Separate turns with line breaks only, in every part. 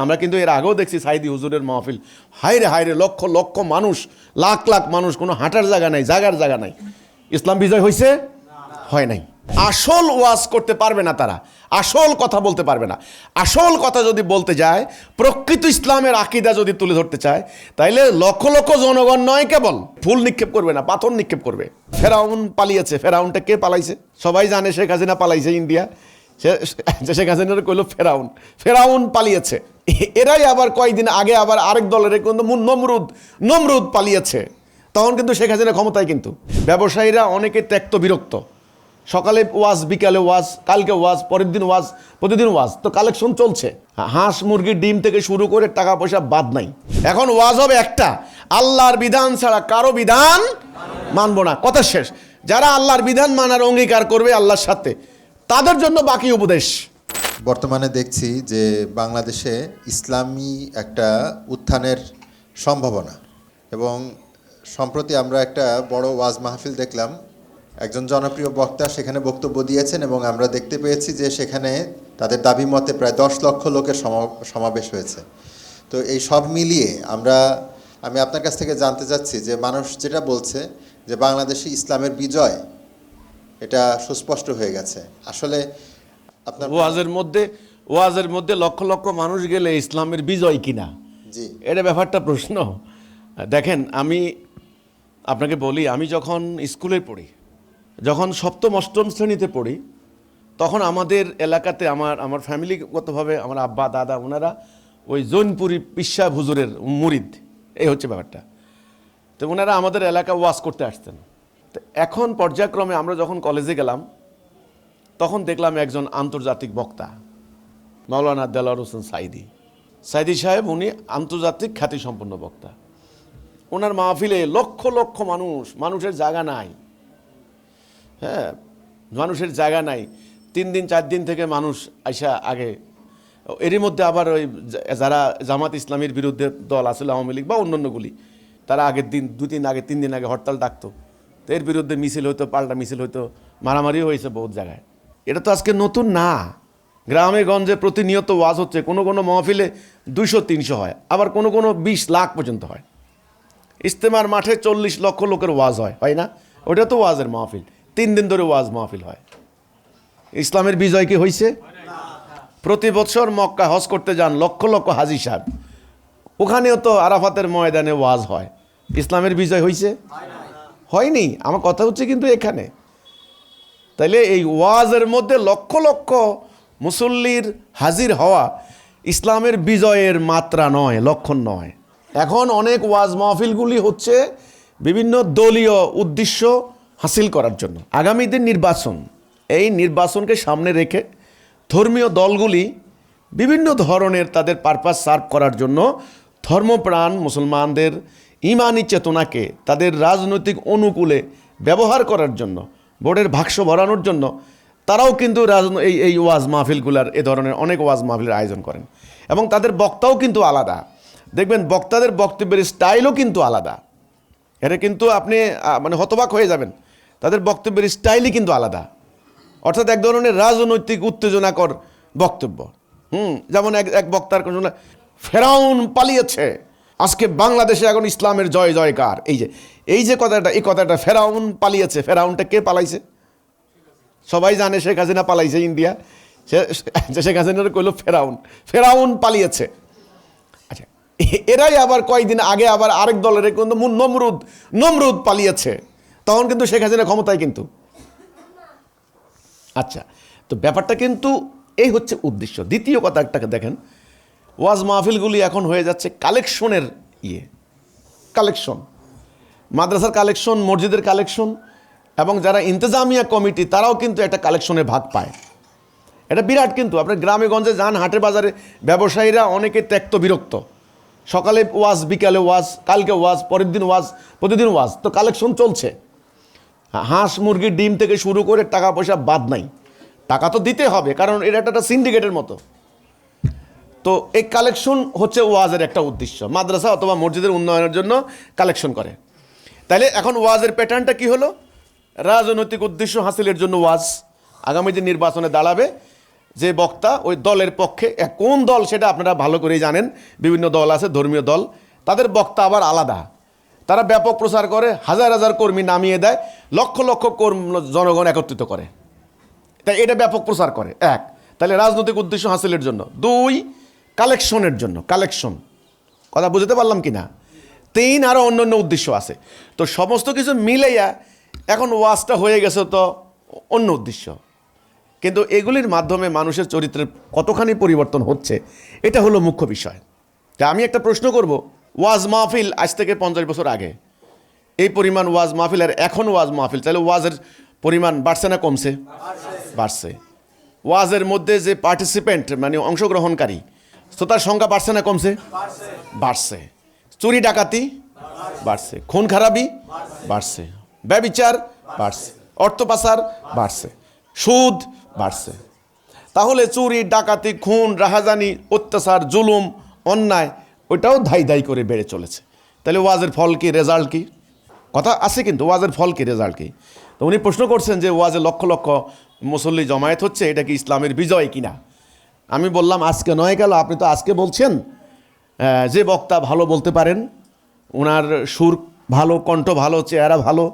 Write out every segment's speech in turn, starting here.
আমরা কিন্তু এর আগেও দেখছি সাইদি হুজুরের মাহফিল। হাইরে হাইরে লক্ষ লক্ষ মানুষ, লাখ লাখ মানুষ, কোনো হাঁটার জায়গা নাই, জাগার জায়গা নাই। ইসলাম বিজয় হয়েছে হয় নাই। আসল ওয়াজ করতে পারবে না তারা, আসল কথা বলতে পারবে না। আসল কথা যদি বলতে যায়, প্রকৃত ইসলামের আকিদা যদি তুলে ধরতে চায়, তাইলে লক্ষ লক্ষ জনগণ নয় কেবল ফুল নিক্ষেপ করবে না, পাথর নিক্ষেপ করবে। ফেরাউন পালিয়েছে, ফেরাউনটা কে পালাইছে? সবাই জানে শেখ হাসিনা পালাইছে ইন্ডিয়া। সে- শেখ হাসিনার কইল, ফেরাউন ফেরাউন পালিয়েছে। এরাই আবার কয়েকদিন আগে আবার আরেক দলের কিন্তু নমরুদ নমরুদ পালিয়েছে। তখন কিন্তু শেখ হাসিনা ক্ষমতায় কিন্তু। ব্যবসায়ীরা অনেকে ত্যক্ত, বিরক্ত। সকালে ওয়াজ, বিকালে ওয়াজ, কালকে ওয়াজ, পরের দিন ওয়াজ, প্রতিদিন ওয়াজ। তো কালেকশন চলছে। হাঁস মুরগির ডিম থেকে শুরু করে টাকা পয়সা বাদ নাই। এখন ওয়াজ হবে একটা। আল্লাহর বিধান ছাড়া কারও বিধান মানবো না। কথা শেষ। যারা আল্লাহর বিধান মানার অঙ্গীকার করবে আল্লাহর সাথে। তাদের জন্য বাকি উপদেশ।
বর্তমানে দেখছি যে বাংলাদেশে ইসলামী একটা উত্থানের সম্ভাবনা এবং সম্প্রতি আমরা একটা বড় ওয়াজ মাহফিল দেখলাম। একজন জনপ্রিয় বক্তা সেখানে বক্তব্য দিয়েছেন এবং আমরা দেখতে পেয়েছি যে সেখানে তাদের দাবি মতে প্রায় দশ লক্ষ লোকের সমা- সমাবেশ হয়েছে। তো এই সব মিলিয়ে আমরা, আমি আপনার কাছ থেকে জানতে চাচ্ছি যে মানুষ যেটা বলছে যে বাংলাদেশে ইসলামের বিজয় এটা সুস্পষ্ট হয়ে গেছে। আসলে আপনার
ওয়াজের মধ্যে ওয়াজের মধ্যে লক্ষ লক্ষ মানুষ গেলে ইসলামের বিজয় কিনা?
জি।
এটা ব্যাপারটা প্রশ্ন। দেখেন আমি আপনাকে বলি আমি যখন স্কুলে পড়ি যখন সপ্তম অষ্টম শ্রেণীতে পড়ি তখন আমাদের এলাকাতে আমার আমার ফ্যামিলিগতভাবে আমার আব্বা দাদা ওনারা ওই জৈনপুরি পিসা হুজুরের মুরিদ। এই হচ্ছে ব্যাপারটা। তো ওনারা আমাদের এলাকা ওয়াজ করতে আসতেন। তো এখন পর্যায়ক্রমে আমরা যখন কলেজে গেলাম, তখন দেখলাম একজন আন্তর্জাতিক বক্তা, মাওলানা দেলার হোসেন সাইদি সাইদি সাহেব, উনি আন্তর্জাতিক খ্যাতিসম্পন্ন বক্তা। ওনার মাহফিলে লক্ষ লক্ষ মানুষ, মানুষের জায়গা নাই। হ্যাঁ মানুষের জায়গা নাই। তিন দিন, চার দিন থেকে মানুষ আইসা আগে, এরই মধ্যে আবার ওই যারা জামাত ইসলামের বিরুদ্ধে দল আসলে আওয়ামী লীগ বা অন্যান্যগুলি, তারা আগের দিন দু দিন আগে, তিন দিন আগে হরতাল ডাকতো। এর বিরুদ্ধে মিছিল হইতো, পাল্টা মিছিল হইতো মারামারিও হয়েছে বহুত জায়গায়। এটা তো আজকে নতুন না। গ্রামে গঞ্জে প্রতিনিয়ত ওয়াজ হচ্ছে, কোনো কোনো মহফিলে দুইশো, তিনশো হয়, আবার কোনো কোনো বিশ লাখ পর্যন্ত হয়। ইস্তেমার মাঠে চল্লিশ লক্ষ লোকের ওয়াজ হয় হয় না? ওটা তো ওয়াজের মাহফিল, তিন দিন ধরে ওয়াজ মাহফিল হয়। ইসলামের বিজয় কি হয়েছে প্রতি বছর মক্কা হজ করতে যান লক্ষ লক্ষ হাজি সাহেব। ওখানেও তো আরাফাতের ময়দানে ওয়াজ হয়। ইসলামের বিজয় হয়েছে হয়নি। আমার কথা হচ্ছে কিন্তু এখানে। তাইলে এই ওয়াজের মধ্যে লক্ষ লক্ষ মুসল্লির হাজির হওয়া ইসলামের বিজয়ের মাত্রা নয়, লক্ষণ নয়। এখন অনেক ওয়াজ মাহফিলগুলি হচ্ছে বিভিন্ন দলীয় উদ্দেশ্য হাসিল করার জন্য। আগামী দিন নির্বাচন। এই নির্বাচনকে সামনে রেখে ধর্মীয় দলগুলি বিভিন্ন ধরনের তাদের পারপাস সার্ভ করার জন্য ধর্মপ্রাণ মুসলমানদের ইমানি চেতনাকে তাদের রাজনৈতিক অনুকূলে ব্যবহার করার জন্য ভোটের ভাষ্য ভরানোর জন্য, তারাও কিন্তু এই এই ওয়াজ মাহফিলগুলার, এ ধরনের অনেক ওয়াজ মাহফিলের আয়োজন করেন। এবং তাদের বক্তাও কিন্তু আলাদা। দেখবেন বক্তাদের বক্তব্যের স্টাইলও কিন্তু আলাদা। এটা কিন্তু আপনি মানে হতবাক হয়ে যাবেন। তাদের বক্তব্যের স্টাইলই কিন্তু আলাদা। অর্থাৎ এক ধরনের রাজনৈতিক উত্তেজনাকর বক্তব্য। হুম, যেমন এক এক বক্তার কোনো ফেরাউন পালিয়েছে। আজকে বাংলাদেশে এখন ইসলামের জয়, জয়কার। এই যে এই যে কথাটা, এই কথাটা ফেরাউন পালিয়েছে। ফেরাউনটা কে পালাইছে? সবাই জানে শেখ হাসিনা পালাইছে ইন্ডিয়া। সে- শেখ হাসিনার কইল ফেরাউন। ফেরাউন পালিয়েছে। আচ্ছা এরাই আবার কয়েকদিন আগে আবার আরেক দলের কিন্তু নমরুদ নমরুদ পালিয়েছে। তখন কিন্তু শেখ হাসিনা ক্ষমতায় কিন্তু। আচ্ছা তো ব্যাপারটা কিন্তু এই হচ্ছে উদ্দেশ্য। দ্বিতীয় কথা একটাকে দেখেন ওয়াজ মাহফিলগুলি এখন হয়ে যাচ্ছে কালেকশনের ইয়ে। কালেকশন। মাদ্রাসার কালেকশন, মসজিদের কালেকশন এবং যারা ইন্তজামিয়া কমিটি, তারাও কিন্তু একটা কালেকশনের ভাগ পায়। এটা বিরাট কিন্তু। আপনার গ্রামে গঞ্জে যান, হাটে বাজারে ব্যবসায়ীরা অনেকে ত্যক্ত, বিরক্ত। সকালে ওয়াজ, বিকালে ওয়াজ, কালকে ওয়াজ, পরের দিন ওয়াজ, প্রতিদিন ওয়াজ। তো কালেকশন চলছে। হাঁস মুরগির ডিম থেকে শুরু করে টাকা পয়সা বাদ নাই। টাকা তো দিতে হবে, কারণ এটা একটা সিন্ডিকেটের মতো। তো এই কালেকশন হচ্ছে ওয়াজের একটা উদ্দেশ্য। মাদ্রাসা অথবা মসজিদের উন্নয়নের জন্য কালেকশন করে। তাহলে এখন ওয়াজের প্যাটার্নটা কি হলো? রাজনৈতিক উদ্দেশ্য হাসিলের জন্য ওয়াজ। আগামী যে নির্বাচনে দাঁড়াবে যে বক্তা ওই দলের পক্ষে কোন দল সেটা আপনারা ভালো করেই জানেন, বিভিন্ন দল আছে, ধর্মীয় দল, তাদের বক্তা আবার আলাদা। তারা ব্যাপক প্রচার করে, হাজার হাজার কর্মী নামিয়ে দেয়, লক্ষ লক্ষ কর্ম জনগণ একত্রিত করে। তাই এটা ব্যাপক প্রচার করে। এক তাহলে রাজনৈতিক উদ্দেশ্য হাসিলের জন্য। দুই কালেকশনের জন্য, কালেকশন। কথা বুঝতে পারলাম কি না? তিন আরও অন্য অন্য উদ্দেশ্য আছে। তো সমস্ত কিছু মিলাইয়া এখন ওয়াজটা হয়ে গেছে তো অন্য উদ্দেশ্য। কিন্তু এগুলির মাধ্যমে মানুষের চরিত্রের কতখানি পরিবর্তন হচ্ছে, এটা হলো মুখ্য বিষয়। তা আমি একটা প্রশ্ন করব, ওয়াজ মাহফিল আজ থেকে পঞ্চাশ বছর আগে? এই পরিমাণ ওয়াজ মাহফিল আর এখন ওয়াজ মাহফিল, তাহলে ওয়াজের পরিমাণ বাড়ছে না কমছে? বাড়ছে। ওয়াজের মধ্যে যে পার্টিসিপেন্ট মানে অংশগ্রহণকারী শ্রোতার সংখ্যা বাড়ছে না কমছে? বাড়ছে। চুরি ডাকাতি? বাড়ছে। খুন খারাপি? বাড়ছে। ব্যবিচার? বাড়ছে। অর্থ পাচার? বাড়ছে। সুদ? বাড়ছে। তাহলে চুরি, ডাকাতি, খুন, রাহাজানি, অত্যাচার, জুলুম, অন্যায়, ওইটাও ধাই ধাই করে বেড়ে চলেছে। তাহলে ওয়াজের ফল কি, রেজাল্ট কি? কথা আছে কিন্তু, ওয়াজের ফল কি, রেজাল্ট কি? তো উনি প্রশ্ন করছেন যে ওয়াজে লক্ষ লক্ষ মুসল্লি জমায়েত হচ্ছে, এটা কি ইসলামের বিজয় কিনা? আমি বললাম, আজকে নয় গেল, আপনি তো আজকে বলছেন। যে বক্তা ভালো বলতে পারেন ওনার সুর ভালো, কণ্ঠ ভালো, চেহারা ভালো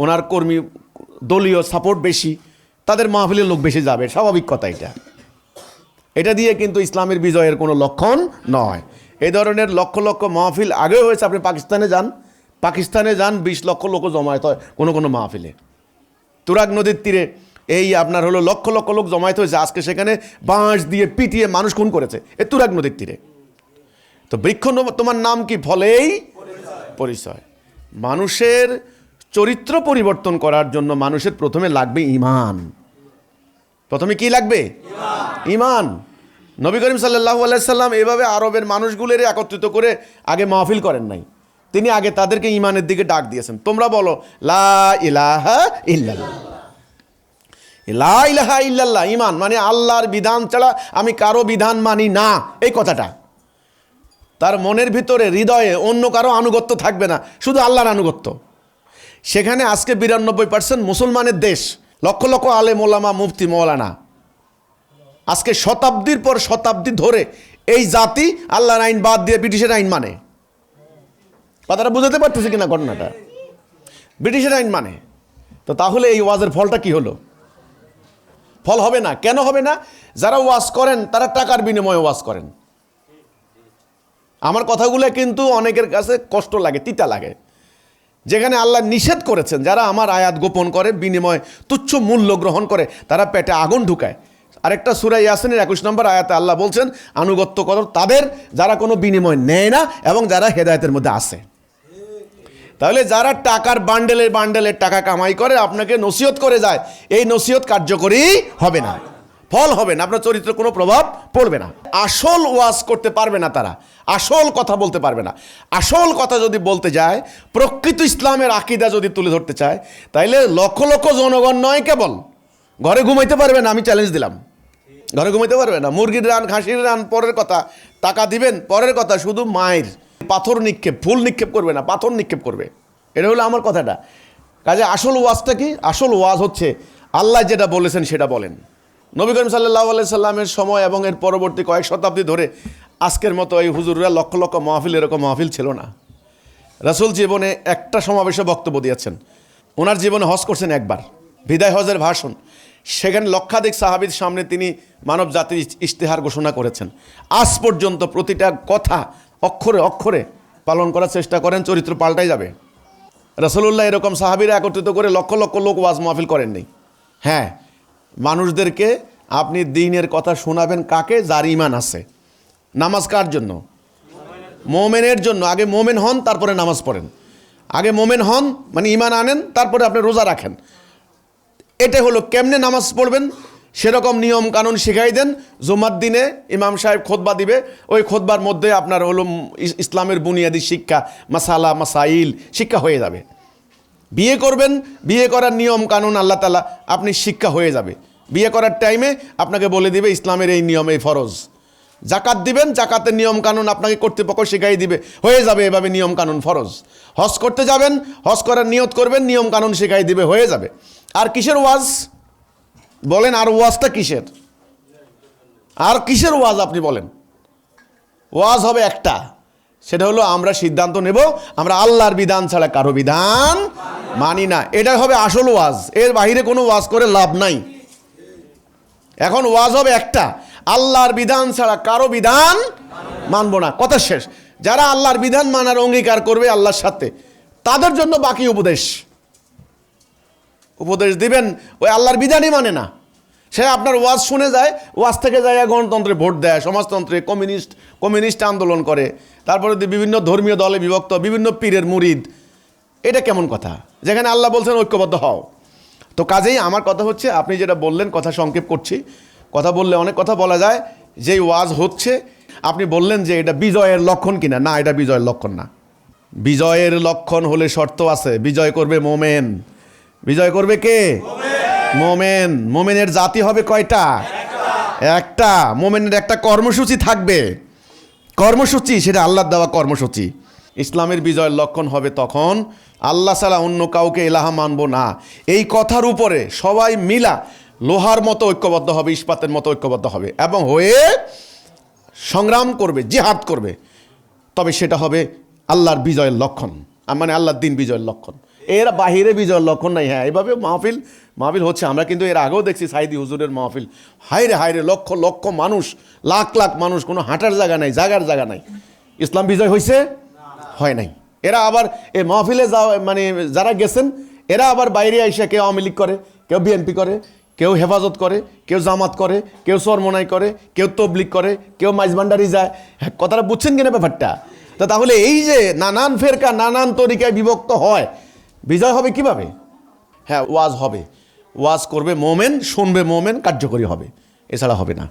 ওনার কর্মী দলীয় সাপোর্ট বেশি, তাদের মাহফিলের লোক বেশি যাবে, স্বাভাবিক কথা এটা। এটা দিয়ে কিন্তু ইসলামের বিজয়ের কোনো লক্ষণ নয়। এই ধরনের লক্ষ লক্ষ মাহফিল আগেও হয়েছে, আপনি পাকিস্তানে যান। পাকিস্তানে যান, বিশ লক্ষ লোক জমায়েত হয় কোনো কোনো মাহফিলে। তুরাগ নদীর তীরে এই আপনার হলো লক্ষ লক্ষ লোক জমায়েত হয়েছে আজকে সেখানে বাঁশ দিয়ে পিটিয়ে মানুষ খুন করেছে। এ তুরাগ নদীর তীরে। তো বৃক্ষ তোমার নাম কি? ফলেই পরিচয়। মানুষের চরিত্র পরিবর্তন করার জন্য মানুষের প্রথমে লাগবে ইমান। প্রথমে কি লাগবে? ইমান। নবী করিম সাল্লাহ আলাইসাল্লাম এভাবে আরবের মানুষগুলোর একত্রিত করে আগে মাহফিল করেন নাই। তিনি আগে তাদেরকে ইমানের দিকে ডাক দিয়েছেন। তোমরা বলো, লা ইলাহা ইল্লাল্লাহ। লা ইলাহা ইল্লাল্লাহ ইমান মানে আল্লাহর বিধান ছাড়া আমি কারও বিধান মানি না, এই কথাটা। তার মনের ভিতরে, হৃদয়ে অন্য কারও আনুগত্য থাকবে না, শুধু আল্লাহর আনুগত্য। সেখানে আজকে বিরানব্বই পার্সেন্ট মুসলমানের দেশ, লক্ষ লক্ষ আলে মোলামা মুফতি মৌলানা আজকে শতাব্দীর পর শতাব্দী ধরে এই জাতি আল্লাহর আইন বাদ দিয়ে ব্রিটিশের আইন মানে। কথাটা বুঝাতে পারতেছে কিনা ঘটনাটা? ব্রিটিশের আইন মানে। তো তাহলে এই ওয়াজের ফলটা কি হলো? ফল হবে না, কেন হবে না? যারা ওয়াজ করেন, তারা টাকার বিনিময়ে ওয়াজ করেন। আমার কথাগুলো কিন্তু অনেকের কাছে কষ্ট লাগে, তিতা লাগে। যেখানে আল্লাহ নিষেধ করেছেন, যারা আমার আয়াত গোপন করে, বিনিময় তুচ্ছ মূল্য গ্রহণ করে, তারা পেটে আগুন ঢুকায়। আরেকটা সুরাই ইয়াসিনের একুশ নম্বর আয়াতে আল্লাহ বলছেন, আনুগত্য করো তাদের, যারা কোনো বিনিময় নেয় না এবং যারা হেদায়তের মধ্যে আসে তাহলে যারা টাকার বান্ডেলের বান্ডেলের টাকা কামাই করে, আপনাকে নসিহত করে যায়। এই নসিহত কার্যকরী হবে না। ফল হবে না। আপনার চরিত্রে কোনো প্রভাব পড়বে না। আসল ওয়াজ করতে পারবে না তারা। আসল কথা বলতে পারবে না। আসল কথা যদি বলতে যায়, প্রকৃত ইসলামের আকিদা যদি তুলে ধরতে চায়, তাইলে লক্ষ লক্ষ জনগণ নয় কেবল। ঘরে ঘুমাইতে পারবে না, আমি চ্যালেঞ্জ দিলাম। ঘরে ঘুমাইতে পারবে না। মুরগির রান, খাসির রান, পরের কথা। টাকা দিবেন, পরের কথা। শুধু মায়ের। পাথর নিক্ষেপ, ফুল নিক্ষেপ করবে না, পাথর নিক্ষেপ করবে। এটা হলো আমার কথাটা। কাজে আসল ওয়াজটা কি? আসল ওয়াজ হচ্ছে, আল্লাহ যেটা বলেছেন সেটা বলেন। নবী করিম সাল্লাহ সাল্লামের সময় এবং এর পরবর্তী কয়েক শতাব্দী ধরে আজকের মতো এই হুজুররা লক্ষ লক্ষ মাহফিল, এরকম মাহফিল ছিল না। রাসূল জীবনে একটা সমাবেশে বক্তব্য দিয়েছেন। ওনার জীবনে হজ করছেন একবার। বিদায় হজের ভাষণ। সেখানে লক্ষাধিক সাহাবির সামনে তিনি মানব জাতির ইশতেহার ঘোষণা করেছেন। আজ পর্যন্ত প্রতিটা কথা অক্ষরে অক্ষরে পালন করার চেষ্টা করেন, চরিত্র পাল্টাই যাবে। রসুল্লাহ এরকম সাহাবিরা একত্রিত করে লক্ষ লক্ষ লোক ওয়াজ মাহফিল করেননি হ্যাঁ মানুষদেরকে আপনি দিনের কথা শোনাবেন কাকে? যার ইমান আছে। নামাজ কার জন্য? মোমেনের জন্য। আগে মোমেন হন, তারপরে নামাজ পড়েন। আগে মোমেন হন মানে ইমান আনেন, তারপরে আপনি রোজা রাখেন। এটা হলো কেমনে নামাজ পড়বেন? সেরকম নিয়ম কানুন শিখাই দেন, জুমার দিনে ইমাম সাহেব খোদবা দিবে, ওই খোদবার মধ্যে আপনার হলো ইস- ইসলামের বুনিয়াদি শিক্ষা, মাসালা, মাসাইল, শিক্ষা হয়ে যাবে। বিয়ে করবেন, বিয়ে করার নিয়ম কানুন আল্লাহ তালা আপনি শিক্ষা হয়ে যাবে। বিয়ে করার টাইমে আপনাকে বলে দিবে, ইসলামের এই নিয়ম, এই ফরজ। জাকাত দিবেন, জাকাতের নিয়ম কানুন আপনাকে কর্তৃপক্ষ শিখাই দিবে। হয়ে যাবে এভাবে নিয়ম কানুন, ফরজ। হজ করতে যাবেন, হজ করার নিয়ত করবেন, নিয়ম কানুন শিখাই দিবে, হয়ে যাবে। আর কিসের ওয়াজ? বলেন, আর ওয়াজটা কিসের? আর কিসের ওয়াজ আপনি বলেন? ওয়াজ হবে একটা, সেটা হলো আমরা সিদ্ধান্ত নেব, আমরা আল্লাহর বিধান ছাড়া কারও বিধান মানি না। এটা হবে আসল ওয়াজ, এর বাইরে কোনো ওয়াজ করে লাভ নাই। এখন ওয়াজ হবে একটা, আল্লাহর বিধান ছাড়া কারও বিধান মানবো না। কথা শেষ। যারা আল্লাহর বিধান মানার অঙ্গীকার করবে আল্লাহর সাথে, তাদের জন্য বাকি উপদেশ। উপদেশ দিবেন, ওই আল্লাহর বিধানই মানে না। সে আপনার ওয়াজ শুনে যায়, ওয়াজ থেকে যায় গণতন্ত্রে ভোট দেয়, সমাজতন্ত্রে কমিউনিস্ট কমিউনিস্ট আন্দোলন করে। তারপরে বিভিন্ন ধর্মীয় দলে বিভক্ত, বিভিন্ন পীরের মুরিদ। এটা কেমন কথা? যেখানে আল্লাহ বলছেন, ঐক্যবদ্ধ হও। তো কাজেই আমার কথা হচ্ছে, আপনি যেটা বললেন, কথা সংক্ষেপ করছি। কথা বললে অনেক কথা বলা যায়, যেই ওয়াজ হচ্ছে, আপনি বললেন যে এটা বিজয়ের লক্ষণ কিনা। না, এটা বিজয়ের লক্ষণ না। বিজয়ের লক্ষণ হলে শর্ত আছে, বিজয় করবে মোমেন। বিজয় করবে কে? মোমেন। মোমেনের জাতি হবে কয়টা? একটা। মোমেনের একটা কর্মসূচি থাকবে। কর্মসূচি, সেটা আল্লাহর দেওয়া কর্মসূচি। ইসলামের বিজয়ের লক্ষণ হবে তখন, আল্লাহ ছাড়া অন্য কাউকে এলাহা মানব না। এই কথার উপরে সবাই মিলা লোহার মতো ঐক্যবদ্ধ হবে, ইস্পাতের মতো ঐক্যবদ্ধ হবে এবং হয়ে সংগ্রাম করবে, জিহাদ করবে। তবে সেটা হবে আল্লাহর বিজয়ের লক্ষণ। মানে আল্লাহর দিন বিজয়ের লক্ষণ। এর বাহিরে বিজয়ের লক্ষণ নাই হ্যাঁ এইভাবে মাহফিল মাহফিল হচ্ছে। আমরা কিন্তু এর আগেও দেখছি সাইদি হুজুরের মাহফিল। হাইরে হাইরে লক্ষ লক্ষ মানুষ, লাখ লাখ মানুষ, কোনো হাঁটার জায়গা নাই, জাগার জায়গা নাই। ইসলাম বিজয় হয়েছে হয় নাই। এরা আবার এই মাহফিলে যাওয়া মানে যারা গেছেন, এরা আবার বাইরে এসে কেউ আওয়ামী লীগ করে, কেউ বিএনপি করে, কেউ হেফাজত করে, কেউ জামাত করে, কেউ সরমনাই করে, কেউ তবলিক করে, কেউ মাইজবান্ডারি যায়। হ্যাঁ কথাটা বুঝছেন কিনা ব্যাপারটা? তা তাহলে এই যে নানান ফেরকা, নানান তরিকায় বিভক্ত হয় বিজয় হবে কীভাবে? হ্যাঁ ওয়াজ হবে। ওয়াজ করবে মোমেন, শুনবে মোমেন, কার্যকরী হবে। এছাড়া হবে না।